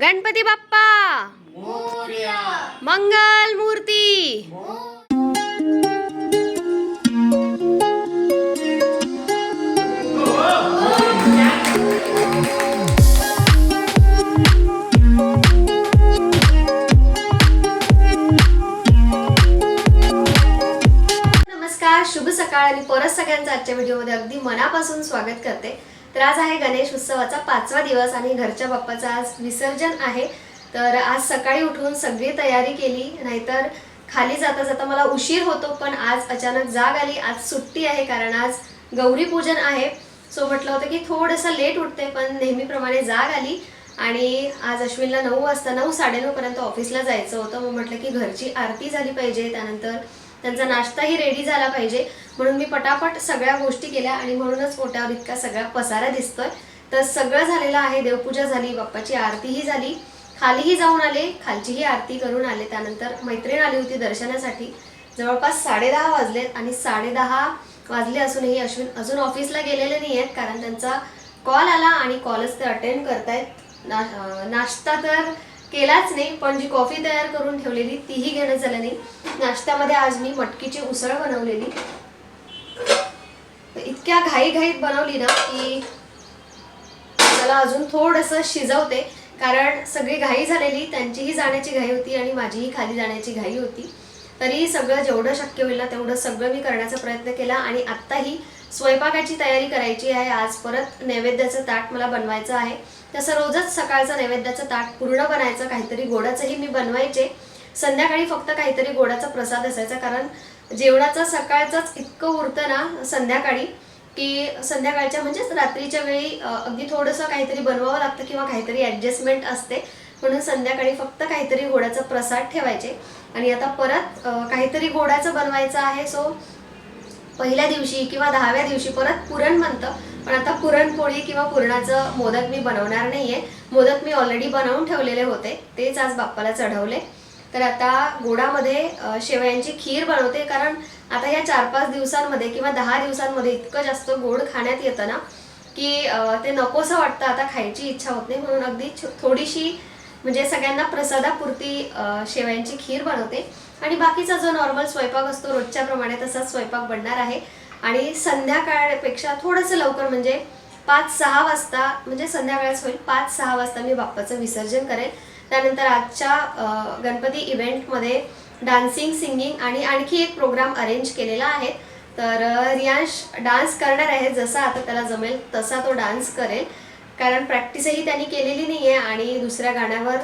गणपती बाप्पा. मंगल मूर्ती. नमस्कार शुभ सकाळ आणि परत सगळ्यांचं आजच्या व्हिडिओमध्ये अगदी मनापासून स्वागत करते. तर आज आहे गणेश उत्सवाचा पाचवा दिवस आणि घरच्या बाप्पाचं आज विसर्जन आहे. तर आज सकाळी उठून सगळी तयारी केली नाहीतर खाली जाता जाता मला उशीर होतो पण आज अचानक जाग आली. आज सुट्टी आहे कारण आज गौरी पूजन आहे. सो म्हटलं होतं की थोडंसं लेट उठते पण नेहमीप्रमाणे जाग आली आणि आज अश्विनला नऊ वाजता नऊ साडेनऊपर्यंत ऑफिसला जायचं होतं. मग म्हटलं की घरची आरती झाली पाहिजे त्यानंतर त्यांचा नाश्ताही रेडी झाला पाहिजे. म्हणून मी पटापट सगळ्या गोष्टी केल्या आणि म्हणूनच पोट्यावर इतका सगळा पसारा दिसतोय. तर सगळं झालेलं आहे देवपूजा झाली बाप्पाची आरतीही झाली. खालीही जाऊन आले खालचीही आरती करून आले. त्यानंतर मैत्रीण आली होती दर्शनासाठी. जवळपास साडेदहा वाजलेत आणि साडेदहा वाजले असूनही अश्विन अजून ऑफिसला गेलेले नाही आहेत कारण त्यांचा कॉल आला आणि कॉलच ते अटेंड करतायत. ना नाश्ता तर केलाच नाही पण जी कॉफी तयार करून ठेवलेली तीही घेणं झालं नाही. नाश्त्यामध्ये आज मी मटकीची उसळ बनवलेली. इतक्या घाईघाईत बनवली ना की त्याला अजून थोडंसं शिजवते. कारण सगळी घाई झालेली त्यांचीही जाण्याची घाई होती आणि माझीही खाली जाण्याची घाई होती. तरीही सगळं जेवढं शक्य होईल ना तेवढं सगळं मी करण्याचा प्रयत्न केला आणि आत्ताही स्वयंपाकाची तयारी करायची आहे. आज परत नैवेद्याचं ताट मला बनवायचं आहे. तसं रोजच सकाळचं नैवेद्याचं ताट पूर्ण बनायचं काहीतरी गोडाचंही मी बनवायचे. संध्याकाळी फक्त काहीतरी गोडाचा प्रसाद असायचा कारण जेवणाचं सकाळचंच इतकं उरतं ना संध्याकाळी की संध्याकाळच्या म्हणजेच रात्रीच्या वेळी अगदी थोडंसं काहीतरी बनवावं लागतं किंवा काहीतरी ॲडजस्टमेंट असते. म्हणून संध्याकाळी फक्त काहीतरी गोडाचा प्रसाद ठेवायचे. आणि आता परत काहीतरी गोडाचं बनवायचं आहे सो पहिल्या दिवशी किंवा दहाव्या दिवशी परत पुरण बनतं. पण आता पुरणपोळी किंवा पुरणाचं मोदक मी बनवणार नाहीये. मोदक मी ऑलरेडी बनवून ठेवलेले होते. तेच आज बाप्पाला चढवले. तर आता गोडामध्ये शेवयांची खीर बनवते. कारण आता या चार पाच दिवसांमध्ये किंवा दहा दिवसांमध्ये इतकं जास्त गोड खाण्यात येतं ना की ते नकोसं वाटतं. आता खायची इच्छा होत नाही. म्हणून अगदी थोडीशी म्हणजे सगळ्यांना प्रसादापुरती शेवयांची खीर बनवते. आणि बाकीचा जो नॉर्मल स्वयंपाक असतो रोजच्या प्रमाणे तसाच स्वयंपाक बनणार आहे. आणि संध्याकाळपेक्षा थोडंसं लवकर म्हणजे पाच सहा वाजता म्हणजे संध्याकाळच होईल पाच सहा वाजता मी बाप्पाचं विसर्जन करेल त्यानंतर आजच्या गणपती इव्हेंटमध्ये डान्सिंग सिंगिंग आणि आणखी एक प्रोग्राम अरेंज केलेला आहे. तर रियांश डान्स करणार आहे जसा आता त्याला जमेल तसा तो डान्स करेल. कारण प्रॅक्टिसही त्यांनी केलेली नाही आहे आणि दुसऱ्या गाण्यावर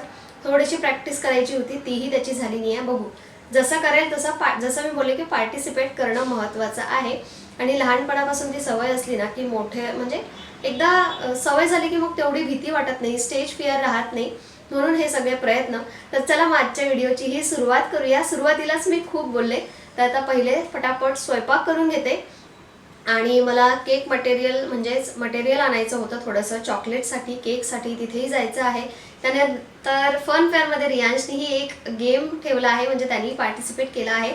थोडीशी प्रॅक्टिस करायची होती तीही त्याची झाली नाही आहे बघू. जसं करेल तसं पा जसं मी बोलले की पार्टिसिपेट करणं महत्त्वाचं आहे. आणि लहानपणापासून ती सवय असली ना की मोठे म्हणजे एकदा सवय झाली की मग तेवढी भीती वाटत नाही स्टेज फिअर राहत नाही म्हणून हे सगळे प्रयत्न. तर चला मग आजच्या व्हिडिओची ही सुरुवात करूया. सुरुवातीलाच मी खूप बोलले. तर आता पहिले फटाफट स्वयंपाक करून घेते. आणि मला केक मटेरियल म्हणजेच मटेरियल आणायचं होतं थोडंसं. चॉकलेटसाठी केकसाठी तिथेही जायचं आहे. त्यानंतर फन फेअरमध्ये रियांशनीही एक गेम ठेवला आहे म्हणजे त्यांनी पार्टिसिपेट केला आहे.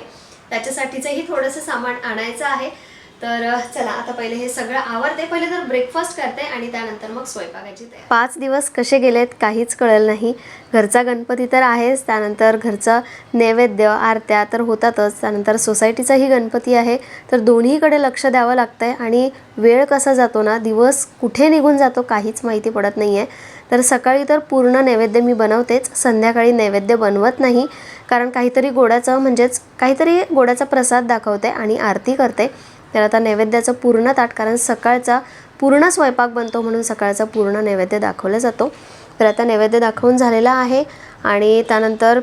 त्याच्यासाठीचंही थोडंसं सामान आणायचं आहे. तर चला आता पहिले हे सगळं आवडते पहिले तर ब्रेकफास्ट करते आणि त्यानंतर मग स्वयंपाकाची पाच दिवस कसे गेलेत काहीच कळलं नाही. घरचा गणपती तर आहेच. त्यानंतर घरचं नैवेद्य आरत्या तर होतातच. त्यानंतर सोसायटीचाही गणपती आहे. तर दोन्हीकडे लक्ष द्यावं लागतं आहे आणि वेळ कसा जातो ना दिवस कुठे निघून जातो काहीच माहिती पडत नाही आहे तर सकाळी तर पूर्ण नैवेद्य मी बनवतेच. संध्याकाळी नैवेद्य बनवत नाही. कारण काहीतरी गोडाचं म्हणजेच काहीतरी गोडाचा प्रसाद दाखवते आणि आरती करते. तर आता नैवेद्याचं पूर्ण ताट कारण सकाळचा पूर्ण स्वयंपाक बनतो म्हणून सकाळचा पूर्ण नैवेद्य दाखवला जातो. तर आता नैवेद्य दाखवून झालेला आहे आणि त्यानंतर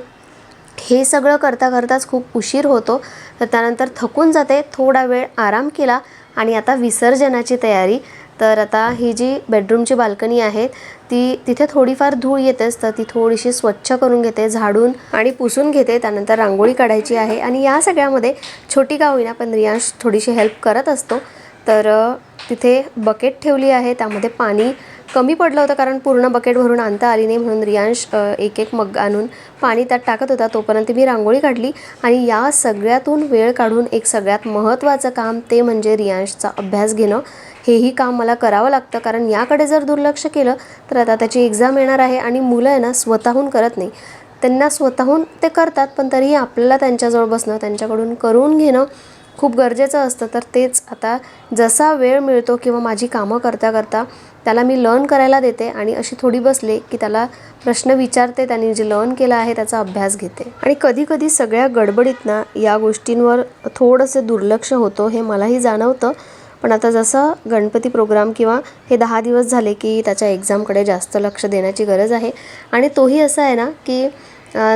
हे सगळं करता करताच खूप उशीर होतो. तर त्यानंतर थकून जाते थोडा वेळ आराम केला आणि आता विसर्जनाची तयारी तर आता ही जी बेडरूमची बाल्कनी आहे ती तिथे थोडीफार धूळ येतेच तर ती थोडीशी स्वच्छ करून घेते झाडून आणि पुसून घेते त्यानंतर रांगोळी काढायची आहे आणि या सगळ्यामध्ये छोटी का होईना पण रियांश थोडीशी हेल्प करत असतो. तर तिथे बकेट ठेवली आहे त्यामध्ये पाणी कमी पडलं होतं कारण पूर्ण बकेट भरून आणता आली नाही म्हणून रियांश एक एक मग आणून पाणी त्यात टाकत होता. तोपर्यंत मी रांगोळी काढली आणि या सगळ्यातून वेळ काढून एक सगळ्यात महत्त्वाचं काम ते म्हणजे रियांशचा अभ्यास घेणं. हेही काम मला करावं लागतं. कारण याकडे जर दुर्लक्ष केलं तर आता त्याची एक्झाम येणार आहे आणि मुलं आहे ना स्वतःहून करत नाही. त्यांना स्वतःहून ते करतात पण तरीही आपल्याला त्यांच्याजवळ बसणं त्यांच्याकडून करून घेणं खूप गरजेचं असतं. तर तेच आता जसा वेळ मिळतो किंवा माझी कामं करता करता त्याला मी लर्न करायला देते आणि अशी थोडी बसले की त्याला प्रश्न विचारते त्यांनी जे लर्न केलं आहे त्याचा अभ्यास घेते. आणि कधीकधी सगळ्या गडबडीतना या गोष्टींवर थोडंसं दुर्लक्ष होतं हे मलाही जाणवतं. पण आता जसं गणपती प्रोग्राम किंवा हे दहा दिवस झाले की त्याच्या एक्झामकडे जास्त लक्ष देण्याची गरज आहे. आणि तोही असा आहे ना की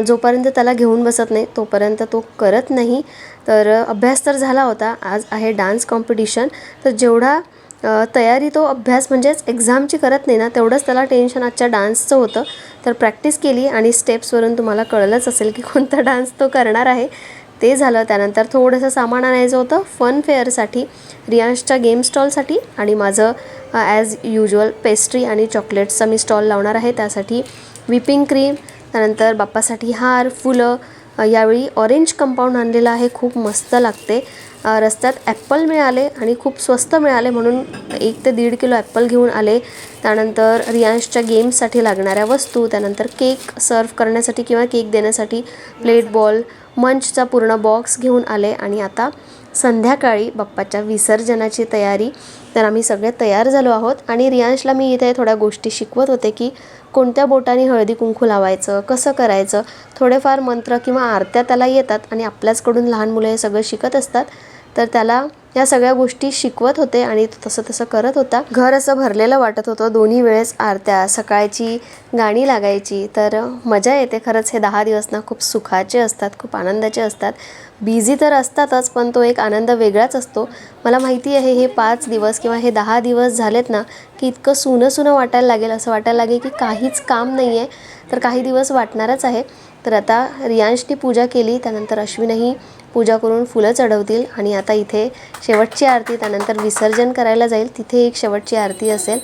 जोपर्यंत त्याला घेऊन बसत नाही तोपर्यंत तो करत नाही. तर अभ्यास तर झाला होता आज आहे डान्स कॉम्पिटिशन तर जेवढा तयारी तो अभ्यास म्हणजेच एक्झामची करत नाही ना तेवढंच त्याला टेन्शन आजच्या डान्सचं होतं. तर प्रॅक्टिस केली आणि स्टेप्सवरून तुम्हाला कळलंच असेल की कोणता डान्स तो करणार आहे. ते झालं. त्यानंतर थोडंसं सामान आणायचं होतं फन फेअरसाठी रियांशच्या गेम स्टॉलसाठी आणि माझं ॲज युजल पेस्ट्री आणि चॉकलेट्सचा मी स्टॉल लावणार आहे. त्यासाठी व्हिपिंग क्रीम त्यानंतर बाप्पासाठी हार फुलं यावेळी ऑरेंज कंपाऊंड आणलेलं आहे. खूप मस्त लागते. रस्त्यात ॲप्पल मिळाले आणि खूप स्वस्त मिळाले म्हणून एक ते दीड किलो ॲप्पल घेऊन आले. त्यानंतर रियांशच्या गेम्ससाठी लागणाऱ्या वस्तू त्यानंतर केक सर्व करण्यासाठी किंवा केक देण्यासाठी प्लेट बॉल मंचचा पूर्ण बॉक्स घेऊन आले आणि आता संध्याकाळी बाप्पाच्या विसर्जनाची तयारी. तर आम्ही सगळे तयार झालो आहोत. आणि रियांशला मी इथे थोड्या गोष्टी शिकवत होते की कोणत्या बोटाने हळदी कुंकू लावायचं कसं करायचं थोडेफार मंत्र किंवा आरत्या त्याला येतात आणि आपल्याचकडून लहान मुलं हे सगळं शिकत असतात. तर त्याला या सगळ्या गोष्टी शिकवत होते आणि तो तसं तसं करत होता. घर असं भरलेलं वाटत होतं. दोन्ही वेळेस आरत्या सकाळची गाणी लागायची. तर मजा येते खरंच. हे दहा दिवस ना खूप सुखाचे असतात खूप आनंदाचे असतात. बिझी तर असतातच पण तो एक आनंद वेगळाच असतो. मला माहिती आहे हे पाच दिवस किंवा हे दहा दिवस झालेत ना की इतकं सुनं सुनं वाटायला लागेल. असं वाटायला लागेल की काहीच काम नाही आहे तर काही दिवस वाटणारच आहे. तर आता रियांशनी पूजा केली त्यानंतर अश्विनही पूजा करून फुलं चढवतील आणि आता इथे शेवटची आरती त्यानंतर विसर्जन करायला जाईल. तिथे एक शेवटची आरती असेल.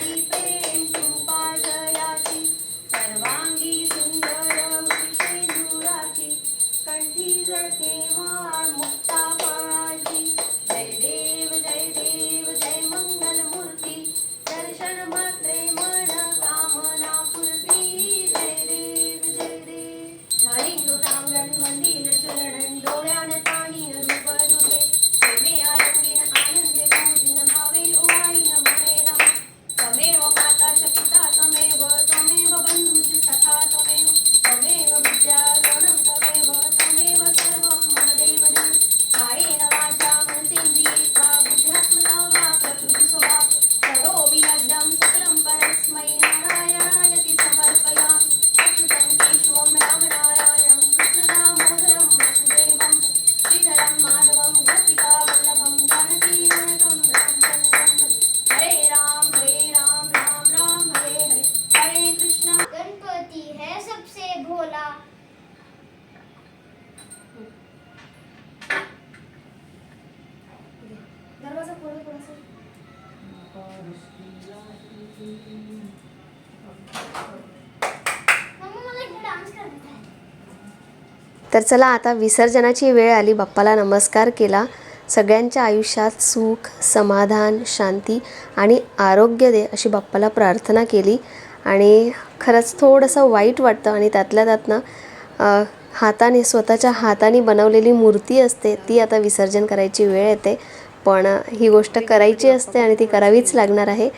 तर चला आता विसर्जनाची वेळ आली. बाप्पाला नमस्कार केला. सगळ्यांच्या आयुष्यात सुख समाधान शांती आणि आरोग्य दे अशी बाप्पाला प्रार्थना केली. आणि खरंच थोडंसं वाईट वाटतं आणि त्यातल्या त्यातनं हाताने स्वतःच्या हाताने बनवलेली मूर्ती असते ती आता विसर्जन करायची वेळ येते. पण ही गोष्ट करायची असते आणि ती करावीच लागणार आहे.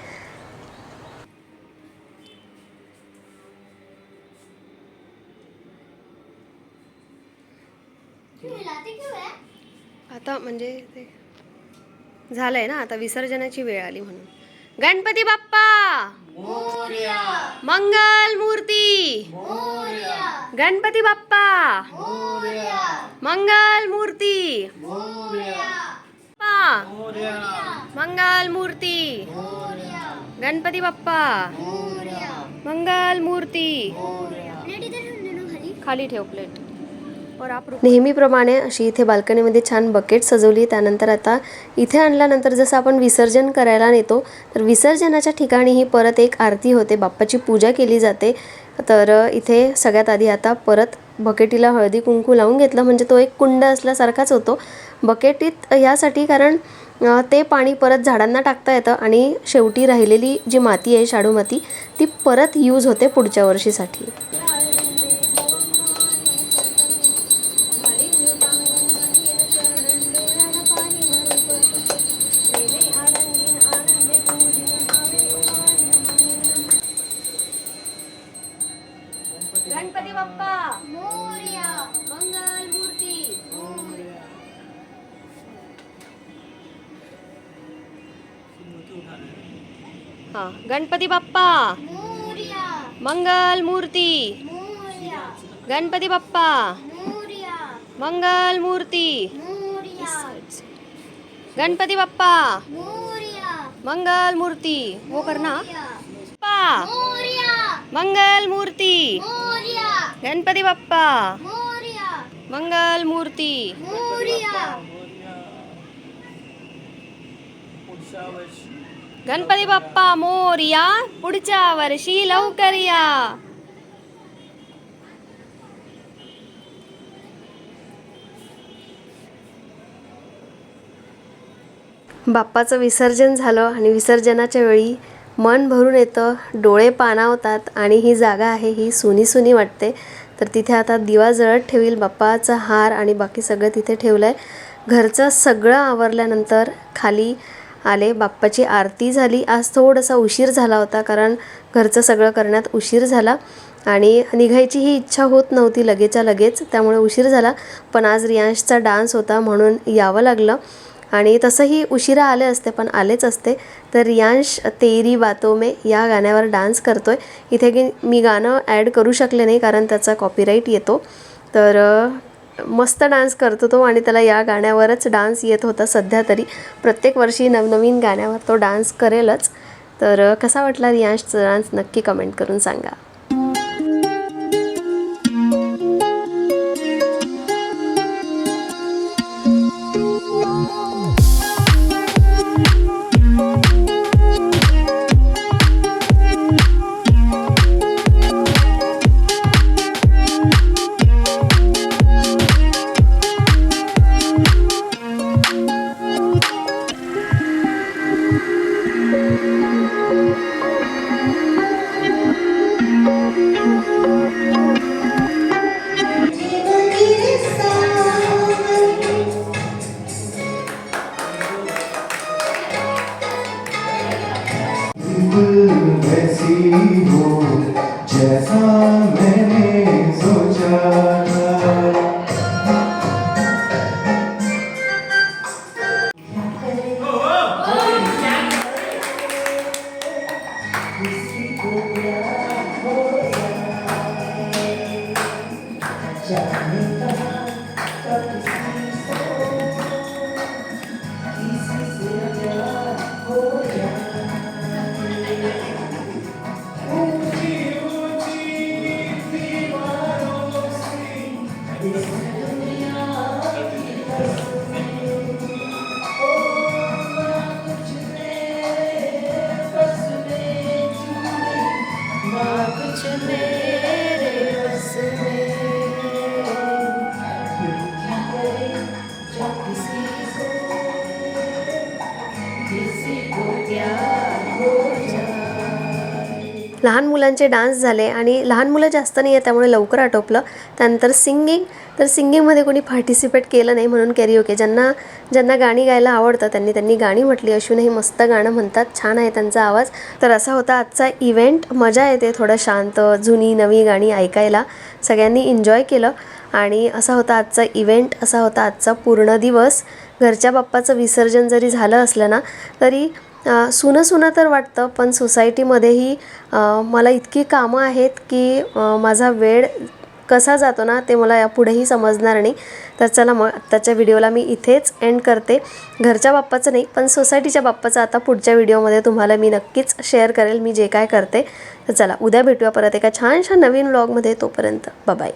आता म्हणजे ते झालंय ना आता विसर्जनाची वेळ आली म्हणून. गणपती बाप्पा! मंगल मूर्ती! गणपती बाप्पा! मंगल मूर्ती! बाप्पा! मंगल मूर्ती! गणपती बाप्पा! मंगल मूर्ती! खाली. ठेव प्लेट नेहमीप्रमाणे अशी इथे बाल्कनीमध्ये छान बकेट सजवली. त्यानंतर आता इथे आणल्यानंतर जसं आपण विसर्जन करायला नेतो तर विसर्जनाच्या ठिकाणीही परत एक आरती होते. बाप्पाची पूजा केली जाते. तर इथे सगळ्यात आधी आता परत बकेटीला हळदी कुंकू लावून घेतलं. म्हणजे तो एक कुंड असल्यासारखाच होतो. बकेटीत यासाठी कारण ते पाणी परत झाडांना टाकता येतं आणि शेवटी राहिलेली जी माती आहे शाडू माती ती परत यूज होते पुढच्या वर्षीसाठी. गणपती बाप्पा. मोरया. मंगल मूर्ती मोरया. गणपती बाप्पा. मोरया. मंगल मूर्ती मोरया. गणपती बाप्पा. मोरया. मंगल मूर्ती वो करना बाप्पा. मोरया. मंगल मूर्ती मोरया. गणपती बाप्पा. मोरया. मंगल मूर्ती मोरया गणपती बाप्पा मोरया पुढच्या वर्षी लवकर या बाप्पाचं विसर्जन झालं आणि विसर्जनाच्या वेळी मन भरून येतं डोळे पाणावतात आणि ही जागा आहे ही सुनी सुनी वाटते. तर तिथे आता दिवा जळत ठेवील बाप्पाचा हार आणि बाकी सगळं तिथे ठेवलं आहे घरचं सगळं आवरल्यानंतर खाली आले. बाप्पाची आरती झाली. आज थोडासा उशीर झाला होता कारण घरचं सगळं करण्यात उशीर झाला आणि निघायची ही इच्छा होत नव्हती लगेच्या लगेच त्यामुळे उशीर झाला. पण आज रियांशचा डान्स होता म्हणून यावं लागलं आणि तसंही उशिरा आले असते पण आलेच असते. तर रियांश तेरी बातो मे या गाण्यावर डान्स करतो आहे इथे की मी गाणं ॲड करू शकले नाही कारण त्याचा कॉपीराईट येतो. तर मस्त डान्स करतो तो आणि त्याला या गाण्यावरच डान्स येत होता सध्या तरी. प्रत्येक वर्षी नवनवीन गाण्यावर तो डान्स करेलच. तर कसा वाटला रियांशचा डान्स? नक्की कमेंट करून सांगा. हो जैसा मैंने लहान मुलांचे डान्स झाले आणि लहान मुलं जास्त नाही आहे त्यामुळे लवकर आटोपलं. त्यानंतर सिंगिंग तर सिंगिंगमध्ये कोणी पार्टिसिपेट केलं नाही म्हणून कॅरिओके ज्यांना ज्यांना गाणी गायला आवडतं त्यांनी त्यांनी गाणी म्हटली. असूनही मस्त गाणं म्हणतात छान आहे त्यांचा आवाज. तर असा होता आजचा इव्हेंट मजा येते थोडं शांत जुनी नवी गाणी ऐकायला. सगळ्यांनी एन्जॉय केलं. आणि असा होता आजचा इव्हेंट असा होता आजचा पूर्ण दिवस. घरच्या बाप्पाचं विसर्जन जरी झालं असलं ना तरी सुनं सुनं तर वाटतं पण सोसायटीमध्येही मला इतकी कामं आहेत की माझा वेळ कसा जातो ना ते मला यापुढेही समजणार नाही. तर चला मग आत्ताच्या व्हिडिओला मी इथेच एंड करते. घरच्या बाप्पाचं नाही पण सोसायटीच्या बाप्पाचं आता पुढच्या व्हिडिओमध्ये तुम्हाला मी नक्कीच शेअर करेल मी जे काय करते. तर चला उद्या भेटूया परत एका छानशा नवीन व्लॉगमध्ये तोपर्यंत बाय